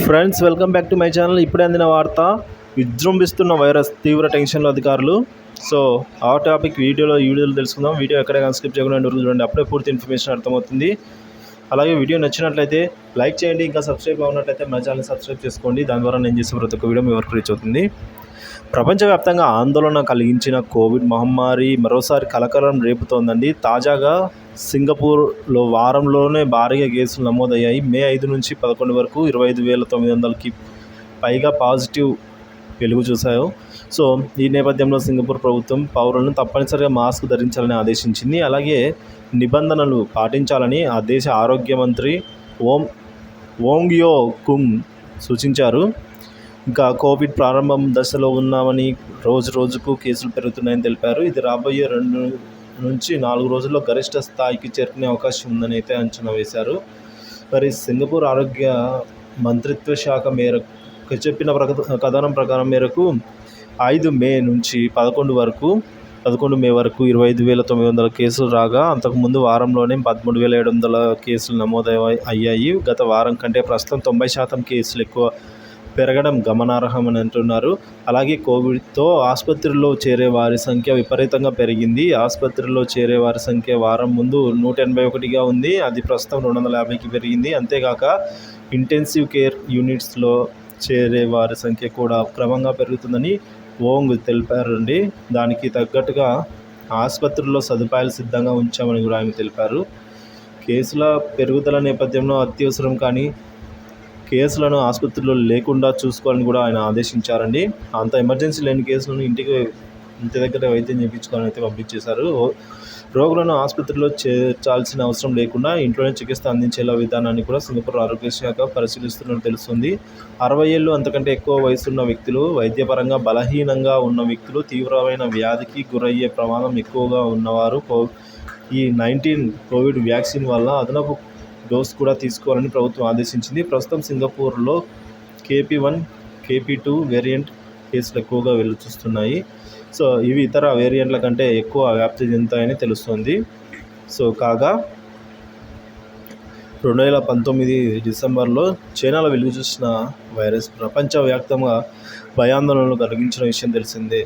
Friends welcome back to my channel ఇప్పుడే అందిన వార్త విజృంభిస్తున్న వైరస్ తీవ్ర టెన్షన్లో అధికారులు. సో ఆ టాపిక్ వీడియోలో ఈ వీడియోలో తెలుసుకుందాం. వీడియో ఎక్కడ స్క్రిప్ట్ చేయకుండా రోజులు చూడండి. అప్పుడే పూర్తి ఇన్ఫర్మేషన్ అర్థమవుతుంది. అలాగే వీడియో నచ్చినట్లయితే లైక్ చేయండి. ఇంకా సబ్స్క్రైబ్ అవునట్లయితే మన ఛానల్ సబ్స్క్రైబ్ చేసుకోండి. దాని ద్వారా నేను చేసే ప్రతి ఒక్క వీడియో మీ వరకు రీచ్ అవుతుంది. ప్రపంచవ్యాప్తంగా ఆందోళన కలిగించిన కోవిడ్ మహమ్మారి మరోసారి కలకలం రేపుతోందండి. తాజాగా సింగపూర్లో వారంలోనే భారీగా కేసులు నమోదయ్యాయి. మే ఐదు నుంచి పదకొండు వరకు ఇరవై ఐదు వేల తొమ్మిది వందలకి పైగా పాజిటివ్ వెలుగు చూశాయో సో ఈ నేపథ్యంలో సింగపూర్ ప్రభుత్వం పౌరులను తప్పనిసరిగా మాస్క్ ధరించాలని ఆదేశించింది. అలాగే నిబంధనలు పాటించాలని ఆ దేశ ఆరోగ్య మంత్రి ఓం ఓంగ్యో కుంగ్ సూచించారు. ఇంకా కోవిడ్ ప్రారంభం దశలో ఉన్నామని రోజు రోజుకు కేసులు పెరుగుతున్నాయని తెలిపారు. ఇది రాబోయే రెండు నుంచి నాలుగు రోజుల్లో గరిష్ట స్థాయికి చేరుకునే అవకాశం ఉందని అయితే అంచనా వేశారు. మరి సింగపూర్ ఆరోగ్య మంత్రిత్వ శాఖ మేరకు చెప్పిన కథనం ప్రకారం మేరకు ఐదు మే నుంచి పదకొండు వరకు పదకొండు మే వరకు ఇరవై ఐదు వేల తొమ్మిది వందల కేసులు రాగా అంతకుముందు వారంలోనే పదమూడు వేల ఏడు వందల కేసులు నమోదు అయ్యాయి. గత వారం కంటే ప్రస్తుతం తొంభై శాతం కేసులు ఎక్కువ పెరగడం గమనార్హమని అంటున్నారు. అలాగే కోవిడ్తో ఆసుపత్రిలో చేరే వారి సంఖ్య విపరీతంగా పెరిగింది. ఆసుపత్రిలో చేరే వారి సంఖ్య వారం ముందు నూట ఎనభై ఒకటిగా ఉంది. అది ప్రస్తుతం రెండు వందల యాభైకి పెరిగింది. అంతేకాక ఇంటెన్సివ్ కేర్ యూనిట్స్లో చేరే వారి సంఖ్య కూడా క్రమంగా పెరుగుతుందని ఓంగ్ తెలిపారండి. దానికి తగ్గట్టుగా ఆసుపత్రుల్లో సదుపాయాలు సిద్ధంగా ఉంచామని కూడా ఆయన తెలిపారు. కేసుల పెరుగుదల నేపథ్యంలో అత్యవసరం కానీ కేసులను ఆసుపత్రిలో లేకుండా చూసుకోవాలని కూడా ఆయన ఆదేశించారండి. అంత ఎమర్జెన్సీ లేని కేసులను ఇంటికి ఇంటి దగ్గర వైద్యం చేయించుకోవాలని అయితే పంపించేశారు రోగులను ఆసుపత్రిలో చేర్చాల్సిన అవసరం లేకుండా ఇంట్లోనే చికిత్స అందించేలా విధానాన్ని కూడా సింగపూర్ ఆరోగ్య శాఖ పరిశీలిస్తున్నట్టు తెలుస్తుంది. అరవై ఏళ్ళు అంతకంటే ఎక్కువ వయసున్న వ్యక్తులు వైద్యపరంగా బలహీనంగా ఉన్న వ్యక్తులు తీవ్రమైన వ్యాధికి గురయ్యే ప్రమాదం ఎక్కువగా ఉన్నవారు ఈ నైన్టీన్ కోవిడ్ వ్యాక్సిన్ వల్ల అదనపు డోస్ కూడా తీసుకోవాలని ప్రభుత్వం ఆదేశించింది. ప్రస్తుతం సింగపూర్లో KP one KP two variant కేసులు ఎక్కువగా వెళ్ళి చూస్తున్నాయి. సో ఇవి ఇతర వేరియంట్ల కంటే ఎక్కువ వ్యాప్తి చెందుతాయని తెలుస్తుంది. సో కాగా రెండు వేల పంతొమ్మిది డిసెంబర్లో చైనాలో వెలుగు చూసిన వైరస్ ప్రపంచవ్యాప్తంగా భయాందోళనలు కలిగించిన విషయం తెలిసిందే.